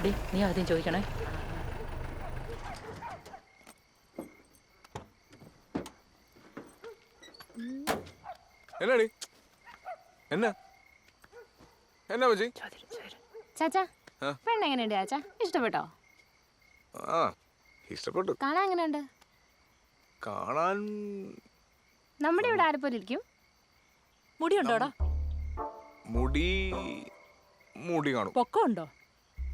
എടി നീ ആദ്യം ചോദിക്കണേ. എന്നാടി എന്നാ? എന്നാ മച്ചി ചാച്ചാ ആ? പെണ്ണ് എങ്ങനെയുണ്ട് ചാച്ചാ? ഇഷ്ടപ്പെട്ടോ? ആ ഇഷ്ടപ്പെട്ടു. കാണാൻ എങ്ങനെയുണ്ട്? കാണാൻ നമ്മുടെ ഇവിടെ ആരെപ്പോലെ ഇരിക്കും? മുടി ഉണ്ടോടാ മുടി മുടി കാണും. പൊക്കം ഉണ്ടോ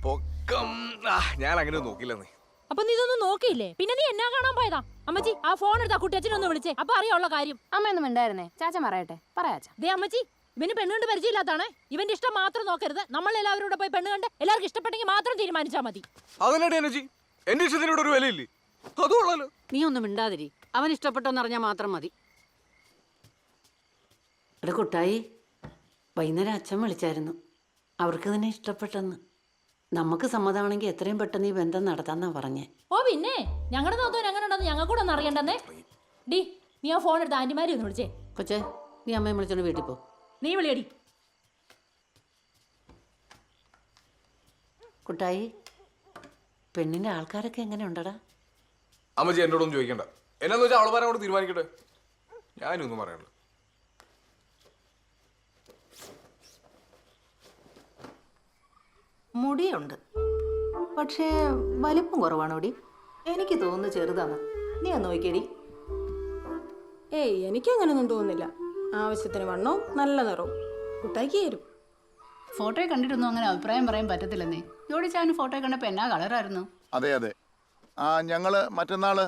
പൊക്കം. ആ ഞാൻ അങ്ങനെ നോക്കില്ലെന്നേ അപ്പൊ നീ ഇതൊന്നും നോക്കിയില്ലേ? പിന്നെ നീ എന്നാ കാണാൻ പോയതാ? അമ്മച്ചി ആ ഫോൺ എടുത്താ കുട്ടിയച്ഛനൊന്ന് വിളിച്ചേ. അപ്പൊ അറിയാനുള്ള കാര്യം. അമ്മയൊന്നും ഉണ്ടായിരുന്നേ ചാച്ച പറയട്ടെ. പറയാച്ചാ ദേ അമ്മച്ചി ഇവന് പെണ്ണ് കണ്ട് പരിചയമില്ലാത്താണേ ഇവന്റെ ഇഷ്ടം മാത്രം നോക്കരുത്. നമ്മൾ എല്ലാവരും കൂടെ പോയി പെണ്ണ് കണ്ട് എല്ലാവർക്കും ഇഷ്ടപ്പെട്ടെങ്കിൽ മാത്രം തീരുമാനിച്ചാൽ മതി. എന്റെ ഇഷ്ടത്തിനോട് ഒരു വിലയില്ലേ? നീ ഒന്നും മിണ്ടാതിരി. അവൻ ഇഷ്ടപ്പെട്ടെന്നറിഞ്ഞാൽ മാത്രം മതി. എടാ കുട്ടായി വൈകുന്നേരം അച്ഛൻ വിളിച്ചായിരുന്നു. അവർക്ക് നിന്നെ ഇഷ്ടപ്പെട്ടെന്ന്. നമുക്ക് സമ്മതമാണെങ്കിൽ എത്രയും പെട്ടെന്ന് ഈ ബന്ധം നടത്താന്നാ പറഞ്ഞേ. ഓ പിന്നെ? ഞങ്ങളുടെ നോക്കാൻ അങ്ങനെ ഉണ്ടെന്ന് ഞങ്ങൾ കൂടെ ഒന്ന് അറിയണ്ടെന്നേ. ഡി നീ ആ ഫോൺ എടുത്ത് ആന്റിമാരി ഒന്ന് വിളിച്ചേ. കൊച്ചേ നീ അമ്മയെ വിളിച്ചോണ്ട് വീട്ടിൽ പോ. നീ വിളിയടി. കുട്ടായി പെണ്ണിന്റെ ആൾക്കാരൊക്കെ എങ്ങനെ ഉണ്ടടാ അമ്മച്ചി എന്നോടൊന്നും ചോദിക്കണ്ട. എന്നാന്ന് വെച്ചാൽ അവളമാരെ കൊണ്ട് തീരുമാനിക്കട്ടെ. ഞാനൊന്നും പറയണ്ട മുടിയുണ്ട്. പക്ഷേ വലിപ്പം കുറവാണോടി? എനിക്ക് തോന്നുന്നു ചെറുതാണ്. നീ ഒന്ന് നോക്കിയടി. ഏയ് എനിക്ക് അങ്ങനെയൊന്നും തോന്നുന്നില്ല. ആവശ്യത്തിന് വണ്ണവും നല്ല നിറവും. കുട്ടാക്കി തരും. ഫോട്ടോയെ കണ്ടിട്ടൊന്നും അങ്ങനെ അഭിപ്രായം പറയാൻ പറ്റത്തില്ലെന്നേ. ജോഡി ചാൻ ഫോട്ടോ കണ്ടപ്പോൾ എന്നാ കളറായിരുന്നു? അതെ അതെ. ആ ഞങ്ങൾ മറ്റന്നാൾ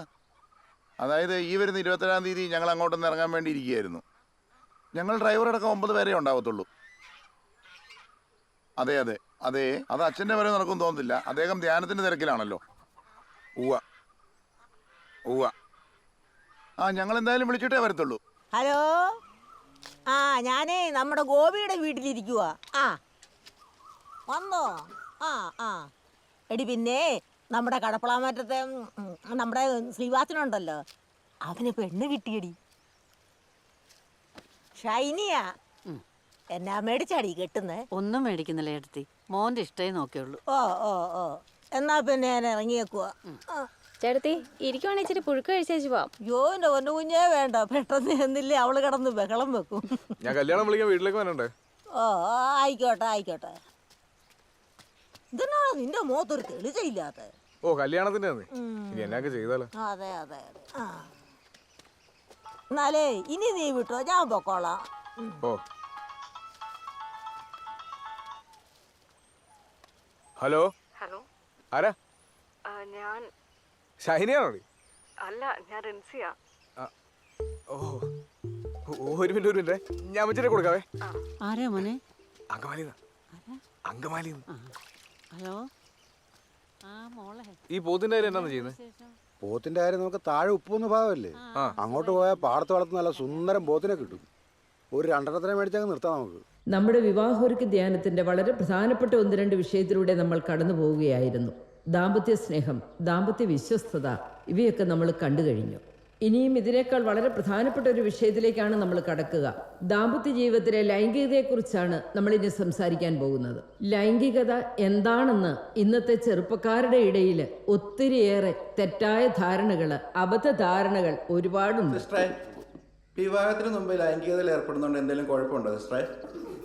അതായത് ഈ വരുന്ന ഇരുപത്തേഴാം തീയതി ഞങ്ങൾ അങ്ങോട്ടൊന്ന് ഇറങ്ങാൻ വേണ്ടി ഇരിക്കുകയായിരുന്നു. ഞങ്ങൾ ഡ്രൈവർ ഡ്രൈവറടക്കം ഒമ്പത് പേരേ ഉണ്ടാവത്തുള്ളൂ. അതെ അതെ. അതെ. അത് അച്ഛന്റെ വരെ നടക്കും തോന്നുന്നില്ല. അദ്ദേഹം ധ്യാനത്തിന്റെ തിരക്കിലാണല്ലോ. ഉവ്വ. ഉവ്വ. ആ ഞങ്ങൾ എന്തായാലും വിളിച്ചിട്ടേ വരത്തുള്ളൂ. ഹലോ? ആ ഞാനേ നമ്മുടെ ഗോപിയുടെ വീട്ടിലിരിക്കുക ആ. വന്നോ? ആ ആ. എടി പിന്നെ നമ്മുടെ കടപ്പളാമറ്റത്തെ നമ്മുടെ ശ്രീവാസനുണ്ടല്ലോ. അവന് പെണ്ണ് കിട്ടിയടി. ഷൈനിയാ. എന്നാ മേടിച്ചാടി കെട്ടുന്നേ? ഒന്നും മേടിക്കുന്നില്ല എടുത്തി മോന്റെ ഇഷ്ടേ നോക്കിയുള്ളൂ. ഓ ഓ ഓ. എന്നാ പിന്നെ ഞാൻ ഇറങ്ങിയേക്കുക ചേട്ടത്തി ഇരിക്കുവാണെങ്കിൽ ഇച്ചിരി പുഴുക്ക് കഴിച്ചേച്ച് പോവാം യോ എന്റെ പൊന്നു കുഞ്ഞേ വേണ്ട. പെട്ടെന്ന് എന്നില്ലേ അവൾ കിടന്ന് ബഹളം വെക്കും. ഞാൻ കല്യാണം വിളിക്കാൻ വീട്ടിലേക്ക് വരണ്ടേ? ഓ ആയിക്കോട്ടെ ആയിക്കോട്ടെ. ഇതെന്നാണ് നിന്റെ മുഖത്തൊരു തെളിച്ചയില്ലാത്ത? ഓ കല്യാണത്തിന്റെ ഇനി എന്നൊക്കെ ചെയ്താലോ? അതെ അതെ അതെ. ആ. എന്നാലേ ഇനി നീ വിട്ടോ? ഞാൻ പൊക്കോളാം. ഓ. ഹലോ? ഹലോ? ആരാ? ഞാൻ ഷൈനിയാണോ അല്ല ഞാൻ റിൻസിയ. ഓ ഓ, ഒരു മിനിറ്റ് ഒരു മിനിറ്റ്. ഞാൻ വെച്ചിട്ട് കൊടുക്കാവേ. ആരാ മോനെ? അങ്കമാലി അങ്കമാലി ഹലോ? ആ മോളെ. ഈ പോത്തിന്റെ കാര്യം എന്നാന്ന് ചെയ്യുന്നത് പോത്തിന്റെ കാര്യം നമുക്ക് താഴെ ഉപ്പുന്ന ഭാവമല്ലേ. അങ്ങോട്ട് പോയാൽ പാടത്ത് വളർത്തുന്ന നല്ല സുന്ദരം പോത്തിനെ കിട്ടും. ഒരു രണ്ടെണ്ണത്തിനെ മേടിച്ചങ്ങ് നിർത്താം നമുക്ക്. നമ്മുടെ വിവാഹോരുക്ക് ധ്യാനത്തിന്റെ വളരെ പ്രധാനപ്പെട്ട ഒന്ന് രണ്ട് വിഷയത്തിലൂടെ നമ്മൾ കടന്നു പോവുകയായിരുന്നു. ദാമ്പത്യ സ്നേഹം ദാമ്പത്യ വിശ്വസ്തത ഇവയൊക്കെ നമ്മൾ കണ്ടു കഴിഞ്ഞു. ഇനിയും ഇതിനേക്കാൾ വളരെ പ്രധാനപ്പെട്ട ഒരു വിഷയത്തിലേക്കാണ് നമ്മൾ കടക്കുക. ദാമ്പത്യ ജീവിതത്തിലെ ലൈംഗികതയെക്കുറിച്ചാണ് നമ്മളിനി സംസാരിക്കാൻ പോകുന്നത്. ലൈംഗികത എന്താണെന്ന് ഇന്നത്തെ ചെറുപ്പക്കാരുടെ ഇടയിൽ ഒത്തിരിയേറെ തെറ്റായ ധാരണകൾ അബദ്ധധാരണകൾ ഒരുപാടുണ്ട്. വിവാഹത്തിന് മുമ്പ് ലൈംഗികതയിൽ ഏർപ്പെടുന്നതുകൊണ്ട് എന്തെങ്കിലും കുഴപ്പമുണ്ടോ സിസ്റ്ററെ?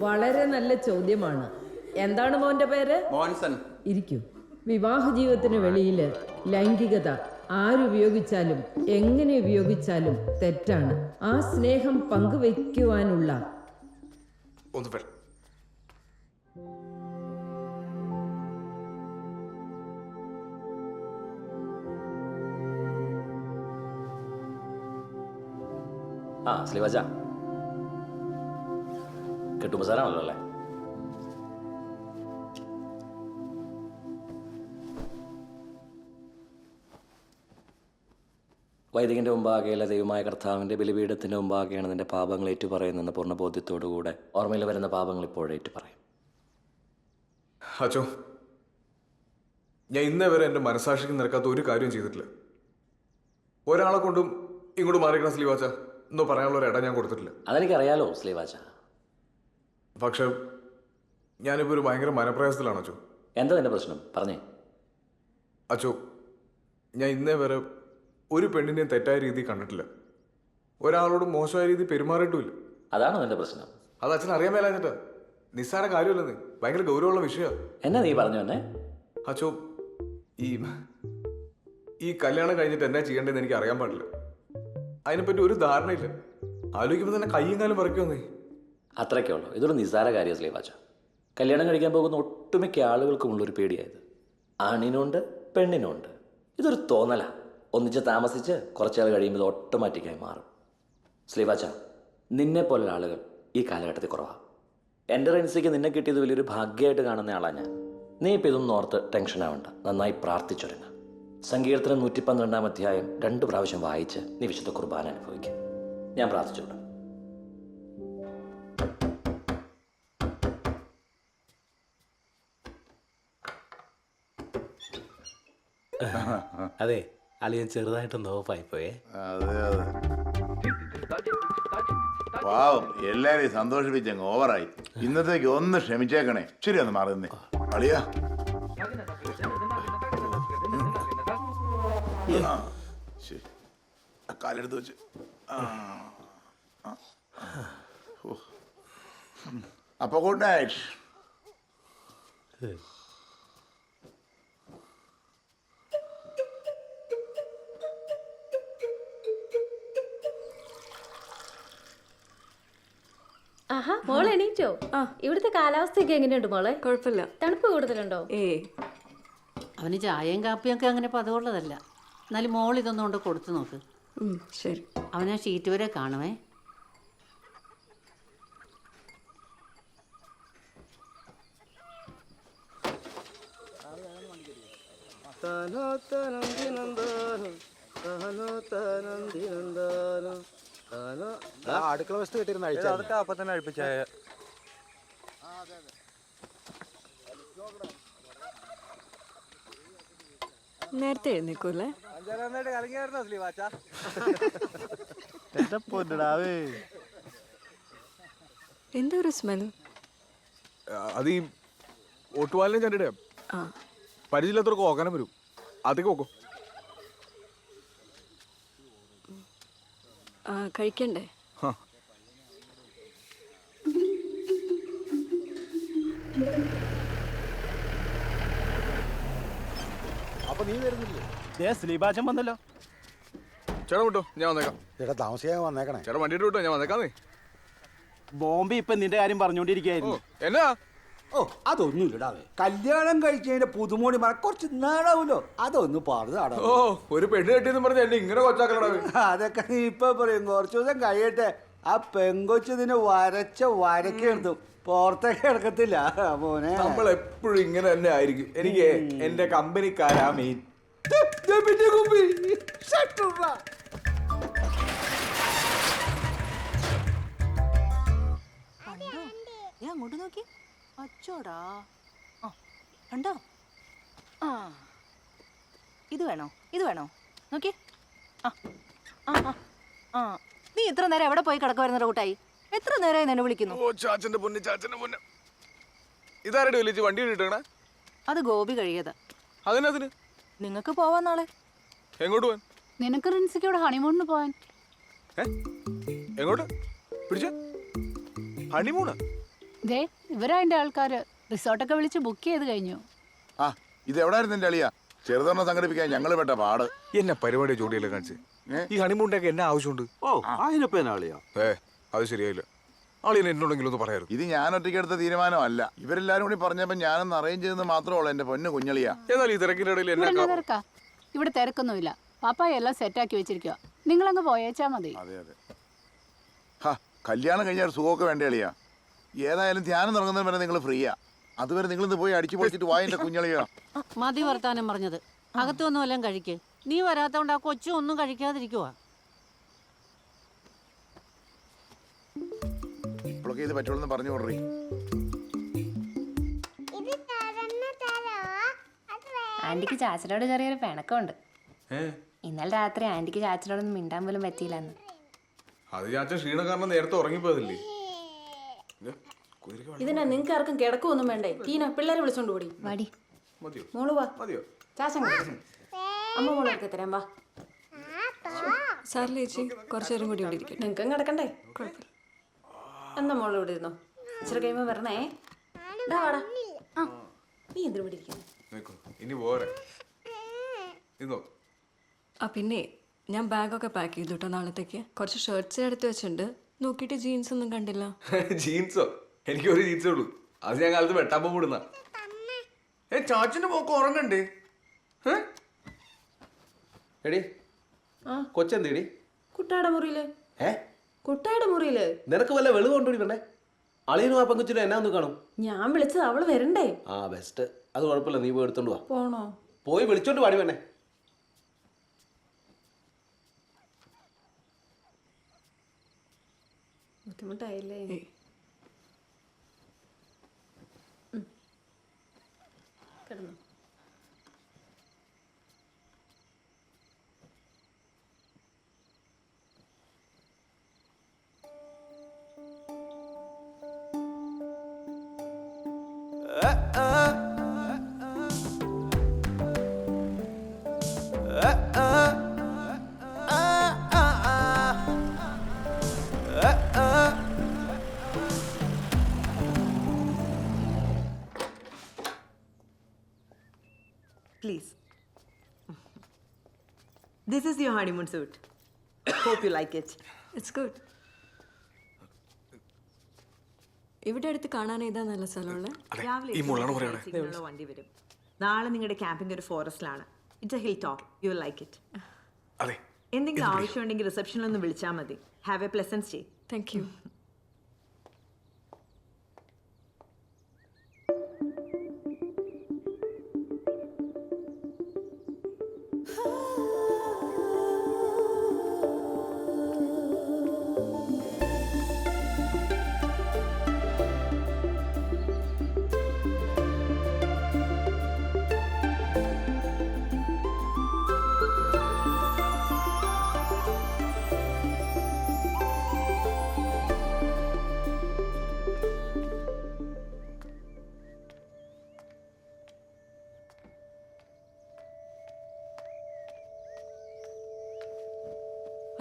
വളരെ നല്ല ചോദ്യമാണ്. എന്താണ് മോന്റെ പേര്? മോൻസൺ. ഇരിക്കൂ. വിവാഹ ജീവിതത്തിന് വെളിയിൽ ലൈംഗികത ആരുപയോഗിച്ചാലും എങ്ങനെ ഉപയോഗിച്ചാലും തെറ്റാണ്. ആ സ്നേഹം പങ്കുവയ്ക്കുവാനുള്ള ആ ശ്രീവജ കെട്ടുമ്പസാരാണല്ലോ അല്ലേ? വൈദികന്റെ മുമ്പാകെയല്ല ദൈവമായ കർത്താവിന്റെ ബലിപീഠത്തിന്റെ മുമ്പാകെയാണ് നിന്റെ പാപങ്ങൾ ഏറ്റുപറയുന്നെന്ന് പൂർണ ബോധ്യത്തോടുകൂടെ ഓർമ്മയിൽ വരുന്ന പാപങ്ങൾ ഇപ്പോഴേ ഏറ്റുപറയും. അച്ചോ ഞാൻ ഇന്നേ വരെ എന്റെ മനസാക്ഷിക്ക് നിരക്കാത്ത ഒരു കാര്യം ചെയ്തിട്ടില്ല. ഒരാളെ കൊണ്ടും ഇങ്ങോട്ട് മാറിക്കണം സ്ലീവാച്ച. എന്നോ പറയാനുള്ള ഒരു ഇട ഞാൻ കൊടുത്തിട്ടില്ല. അതെനിക്കറിയാലോ ശ്രീവാച പക്ഷെ ഞാനിപ്പോൾ ഒരു ഭയങ്കര മനപ്രയാസത്തിലാണ് അച്ചു എന്താ നിന്റെ പ്രശ്നം? പറഞ്ഞേ. അച്ചു ഞാൻ ഇന്നേ വരെ ഒരു പെണ്ണിനെയും തെറ്റായ രീതി കണ്ടിട്ടില്ല. ഒരാളോട് മോശമായ രീതി പെരുമാറിയിട്ടുമില്ല. അതാണോ നിന്റെ പ്രശ്നം? അത് അച്ഛൻ അറിയാൻ മേലാഞ്ഞിട്ട് നിസ്സാര കാര്യമല്ല? നീ ഭയങ്കര ഗൗരവമുള്ള വിഷയമാണ് എന്നാ നീ പറഞ്ഞു തന്നെ അച്ചോ ഈ ഈ കല്യാണം കഴിഞ്ഞിട്ട് എന്നാ ചെയ്യേണ്ടതെന്ന് എനിക്ക് അറിയാൻ പാടില്ല. അതിനെപ്പറ്റി ഒരു ധാരണയില്ല. ആലോചിക്കുമ്പോൾ തന്നെ കയ്യും കാലം പറിക്കുമെന്നേ അത്രയ്ക്കേ ഉള്ളൂ. ഇതൊരു നിസാര കാര്യം സ്ലീവാച്ച. കല്യാണം കഴിക്കാൻ പോകുന്ന ഒട്ടുമിക്ക ആളുകൾക്കുമുള്ള ഒരു പേടിയായത്. ആണിനുണ്ട് പെണ്ണിനുണ്ട്. ഇതൊരു തോന്നല. ഒന്നിച്ച് താമസിച്ച് കുറച്ചാൾ കഴിയുമ്പോൾ ഓട്ടോമാറ്റിക്കായി മാറും. സ്ലീവാച്ച നിന്നെ പോലുള്ള ആളുകൾ ഈ കാലഘട്ടത്തിൽ കുറവാണ് എന്റെ റെൻസിക്ക് നിന്നെ കിട്ടിയത് വലിയൊരു ഭാഗ്യമായിട്ട് കാണുന്ന ആളാണ് ഞാൻ. നീ ഇപ്പം ഇതൊന്നും ഓർത്ത് ടെൻഷൻ ആവണ്ട. നന്നായി പ്രാർത്ഥിച്ചൊരുങ്ങ. സങ്കീർത്തനം നൂറ്റി പന്ത്രണ്ടാം അധ്യായം രണ്ട് പ്രാവശ്യം വായിച്ച് നീ വിശുദ്ധ കുർബാന അനുഭവിക്കും. ഞാൻ പ്രാർത്ഥിച്ചോളൂ. അതെ അളിയൻ ചെറുതായിട്ടൊന്ന് ഓഫായി പോയേ അതെ അതെ. പാവം എല്ലാരെയും സന്തോഷിപ്പിച്ചങ്ങ് ഓവറായി. ഇന്നത്തേക്ക് ഒന്ന് ക്ഷമിച്ചേക്കണേ. ശരി ഒന്ന് മാറുന്നേ. അളിയാ. ശരി. കാലെടുത്ത് വെച്ച്. അപ്പൊ ഗുഡ് നൈറ്റ്. ആഹാ മോൾ എണീറ്റോ? ഇവിടുത്തെ കാലാവസ്ഥയൊക്കെ എങ്ങനെയുണ്ട് മോളെ? കുഴപ്പമില്ല. തണുപ്പ് കൂടുതലുണ്ടോ? ഏ. അവന് ചായയും കാപ്പിയും ഒക്കെ അങ്ങനെ പതിവുള്ളതല്ല. എന്നാലും മോൾ ഇതൊന്നും കൊണ്ട് കൊടുത്തു നോക്ക്. ശരി. അവനാ ഷീറ്റ് വരെ കാണുമേ ആ അടുക്കള വസ്തു കിട്ടിയിരുന്ന അഴിച്ചാ അതൊക്കെ അപ്പൊ തന്നെ അഴിപ്പിച്ചായ നേരത്തെ എഴുന്നേക്കൂല്ലേ? എന്താ ഒരു സ്മെൽ? അത് ഈ ഒട്ടുപാലിനെ ചണ്ടിടെ പരിചയമില്ലാത്തവർക്ക് ഓക്കാനം വരും. അതൊക്കെ നോക്കും കഴിക്കണ്ടേ? അപ്പൊ നീ വരുന്നില്ലേ? സ്ലീപാച്ചൻ വന്നല്ലോ. ചേട്ടാ വിട്ടോ ഞാൻ വന്നേക്കാം. ചേട്ടാ താമസിക്കാൻ വന്നേക്കണേ. ചേട്ടാ വണ്ടിയിട്ട് വിട്ടോ ഞാൻ വന്നേക്കാന്നേ ബോംബെ ഇപ്പൊ നിന്റെ കാര്യം ഓ പറഞ്ഞോണ്ടിരിക്കായിരുന്നു എന്നാ? ഓ അതൊന്നുമില്ലടാ കല്യാണം കഴിച്ചതിന്റെ പുതുമോണി മറ കുറച്ച് നാടാവൂലോ അതൊന്ന് പറഞ്ഞാടാ ഓ ഒരു പെണ്ണ് കെട്ടിയെന്ന് പറഞ്ഞ എന്നെ ഇങ്ങനെ കൊച്ചാക്കളടാ അതൊക്കെ നീ ഇപ്പൊ പറയും. കുറച്ചു ദിവസം കഴിയട്ടെ. ആ പെങ്കൊച്ചതിന് നിന്നെ വരച്ച വരക്കെടുത്തു പുറത്തേക്ക് എടുക്കത്തില്ല. മോനെ. നമ്മൾ എപ്പോഴും ഇങ്ങനെ തന്നെ ആയിരിക്കും. എനിക്ക് എന്റെ കമ്പനിക്കാരാ മെയിൻ ഞാൻ അങ്ങോട്ട് നോക്കി. അച്ചോടാ. ആ കണ്ടോ? ആ. ഇത് വേണോ? ഇത് വേണോ? നോക്കി. ആ ആ ആ, നീ ഇത്ര നേരം എവിടെ പോയി കിടക്കുമായിരുന്നു കൂട്ടായി എത്ര നേരമായി നിന്നെ വിളിക്കുന്നു? ഓ ചാച്ചന്റെ പൊന്ന് ചാച്ചന്റെ പൊന്ന്. ഇതാരുടെ വിളിച്ച് വണ്ടി കിട്ടണേ അത് ഗോപി കഴിയത്. അതിനതിന് നിങ്ങൾക്ക് പോവാൻ നാളെ. എങ്ങോട്ട് പോവാൻ? നിനക്ക് റിൻസിക്കോട് ഹണിമൂണിന് പോവാൻ. എങ്ങോട്ട്? പിടിച്ച. ഹണിമൂണാ? ദേ ഇവരാ എന്റെ ആൾക്കാർ റിസോർട്ടൊക്കെ വിളിച്ച് ബുക്ക് ചെയ്ത് കഴിഞ്ഞു. ആ ഇത് എവിടായിരുന്നു എന്റെ അളിയ? ചെറുതൊരെണ്ണം സംഘടിപ്പിക്കാൻ ഞങ്ങൾ പെട്ട പാട്. എന്നെ പരിപാടി ജോഡിയല്ലേ കാണിച്ച്? ഈ ഹണിമൂണ്ടൊക്കെ എന്നാ ആവശ്യമുണ്ട്? ഓ അതിനിപ്പോ എന്നാളിയാ ഏ അത് ശരിയായില്ല. ആളിനെ എന്നോടെങ്കിലും ഒന്ന് പറയാറ് ഇത് ഞാൻ ഒറ്റയ്ക്ക് എടുത്ത തീരുമാനമല്ല. ഇവരെല്ലാരും കൂടി പറഞ്ഞപ്പോൾ ഞാനൊന്ന് അറേഞ്ച് ചെയ്തെന്ന് മാത്രമേ ഉള്ളൂ എന്റെ പൊന്നു കുഞ്ഞളിയ. എന്നാൽ ഈ തിരക്കിന്റെ ഇടയിൽ ഇവിടെ എന്നാ തിരക്കാ? ഇവിടെ തിരക്കൊന്നുമില്ല. പാപ്പായ എല്ലാം സെറ്റാക്കി വെച്ചിരിക്കുക നിങ്ങളങ്ങ് പോയേച്ചാ മതി. അതെ അതെ. ഹാ കല്യാണം കഴിഞ്ഞാൽ സുഖമൊക്കെ വേണ്ട അളിയാ? ഏതായാലും ധ്യാനം തുടങ്ങുന്നതിന് വരെ നിങ്ങൾ ഫ്രീയാ അതുവരെ നിങ്ങൾ ഇന്ന് പോയി അടിച്ചു പൊളിച്ചിട്ട് വായന്റെ കുഞ്ഞളിയാ മതി വർത്താനം പറഞ്ഞത്. അകത്തൊന്നും എല്ലാം കഴിക്ക്. നീ വരാത്തോണ്ട് ആ കൊച്ചു ഒന്നും കഴിക്കാതിരിക്കുവാ. ഇപ്പോഴൊക്കെ ഇത് പറ്റുള്ളൂ പറഞ്ഞു കൊടുറി. ആന്റിക്ക് ചാച്ചനോട് ചെറിയൊരു പിണക്കമുണ്ട്. ഇന്നലെ രാത്രി ആന്റിക്ക് ചാച്ചനോടൊന്നും മിണ്ടാൻ പോലും പറ്റിയില്ലെന്ന്. അത് ചാച്ചൻ ക്ഷീണ കാരണം നേരത്തെ ഉറങ്ങിപ്പോയതല്ലേ? ഇതിനാ നിങ്ങൾക്ക് ആർക്കും കിടക്കൊന്നും വേണ്ടേ? ടീന പിള്ളേരെ വിളിച്ചോണ്ട് ഓടി വാടി. മതിയോ? മോൾ വാ. മതിയോ? ചാച്ചൻ അമ്മ മോളൊക്കെ തരാം വാ. സാറിലെ ചേച്ചി കുറച്ചു നേരം കൂടി ഇവിടെ ഇരിക്കും നിങ്ങൾക്കും കിടക്കണ്ടേ? കുഴപ്പമില്ല. എന്നാ മോൾ ഇവിടെ ഇരുന്നോ? ഇച്ചിരി കഴിയുമ്പോ വരണേ. ഡാ വാടാ. ആ നീ എന്തിനു ഇവിടെ ഇരിക്കുന്നു? ആ പിന്നെ ഞാൻ ബാഗൊക്കെ പാക്ക് ചെയ്തു കേട്ടോ നാളത്തേക്ക്. കുറച്ച് ഷർട്ട്സ് എടുത്ത് വെച്ചിട്ടുണ്ട്. നോക്കിയിട്ട് ജീൻസ് ഒന്നും കണ്ടില്ല. ജീൻസോ എനിക്ക് ഒരു ജീൻസേ ഉള്ളൂ. അത് ഞാൻ കാലത്ത് വെട്ടാൻ പോകുന്ന ഏ ചാച്ചന്റെ പോക്ക് ഉറങ്ങണ്ടേ? എടി ആ. കൊച്ചെന്തേടി? കുട്ടാട മുറിയിൽ. ഏ? കുട്ടാട മുറിയിൽ. നിനക്ക് വല്ല വെളിവ് കൊണ്ടുപോയിക്കണ്ടേ അളിയനും ആ പെങ്കുച്ചിനും എന്നാ ഒന്ന് കാണും. ഞാൻ വിളിച്ചത് അവൾ വരണ്ടേ? ആ ബെസ്റ്റ് അത് കുഴപ്പമില്ല നീ പോയി എടുത്തോണ്ട് വാ. പോണോ? പോയി വിളിച്ചോണ്ട് പാടി വേണേ ബുദ്ധിമുട്ടായില്ലേ. കിടന്നു. Please. This is your honeymoon suit. Hope you like it. It's good ഇവിടെ അടുത്ത് കാണാൻ ഏതാ നല്ല സ്ഥലമുള്ളത് രാവിലെ ഈ മുള്ളാണ് എട്ട് പറയണേ. വണ്ടി വരും. നാളെ നിങ്ങളുടെ ക്യാമ്പിംഗ് ഒരു ഫോറസ്റ്റിലാണ് it's a hill top you will like it അതെ. എന്തെങ്കിലും ആവശ്യമുണ്ടെങ്കിൽ റിസപ്ഷനിൽ ഒന്ന് വിളിച്ചാൽ മതി. Have a pleasant stay thank you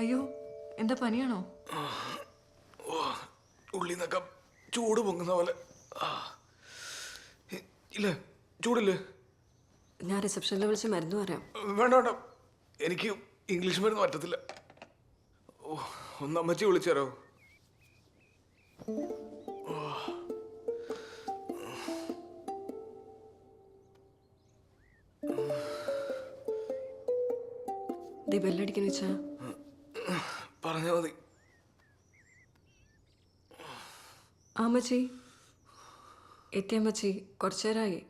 അയ്യോ എന്താ പനിയാണോ? ഉള്ളി നിന്നൊക്കെ ചൂട് പൊങ്ങുന്ന പോലെ. ഇല്ലേ ചൂടില്ലേ? ഞാൻ റിസപ്ഷനിൽ വിളിച്ച് മരുന്ന് പറയാം. വേണ്ട വേണ്ട. എനിക്ക് ഇംഗ്ലീഷ് മരുന്ന് പറ്റത്തില്ല. ഓ ഒന്നമ്മച്ചി വിളിച്ചാരോ? ദേ ബെല്ലടിക്കുന്ന വെച്ചാ. പറഞ്ഞാ മതി. ആമ്മച്ചി എത്തിയമ്മച്ചി കുറച്ചു നേരമായി.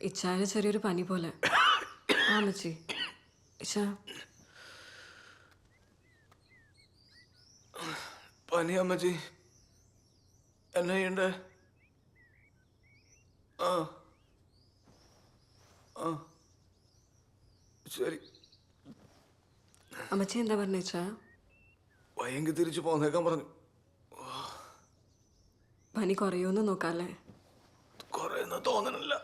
ഇച്ചാന് ചെറിയൊരു പനി പോലെ. അമ്മച്ചി ഇച്ച. പനി അമ്മച്ചി എന്നാ ചെയ്യണ്ടേ? ആ. ആ. ശരി. അമ്മച്ചി എന്താ പറഞ്ഞേച്ചാ വയ്യെങ്കിൽ തിരിച്ചു പോന്നേക്കാൻ പറഞ്ഞു. പനി കുറയുമെന്ന് നോക്കാല്ലേ? കുറയുന്ന തോന്നണില്ല.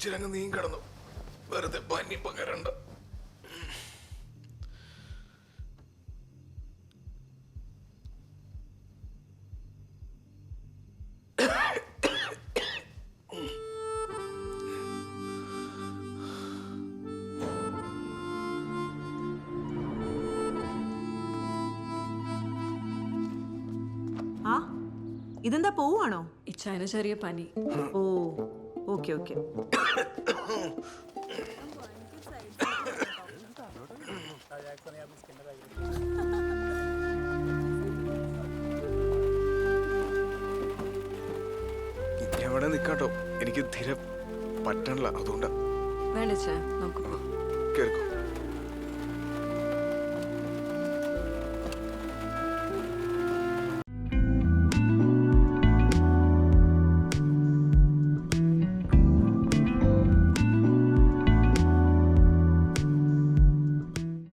ഇച്ചിരി അങ്ങ് നീ കിടന്നു. വെറുതെ പനി പകരണ്ട. ആ ഇതെന്താ പോവാണോ ഇച്ചാന് ചെറിയ പനി. ഓ. Okay okay. എവിടെ നിൽക്കാട്ടോ എനിക്ക് തീരെ പറ്റണില്ല. അതുകൊണ്ടാ. വേണ്ട ചേ നമുക്ക് കേൾക്കും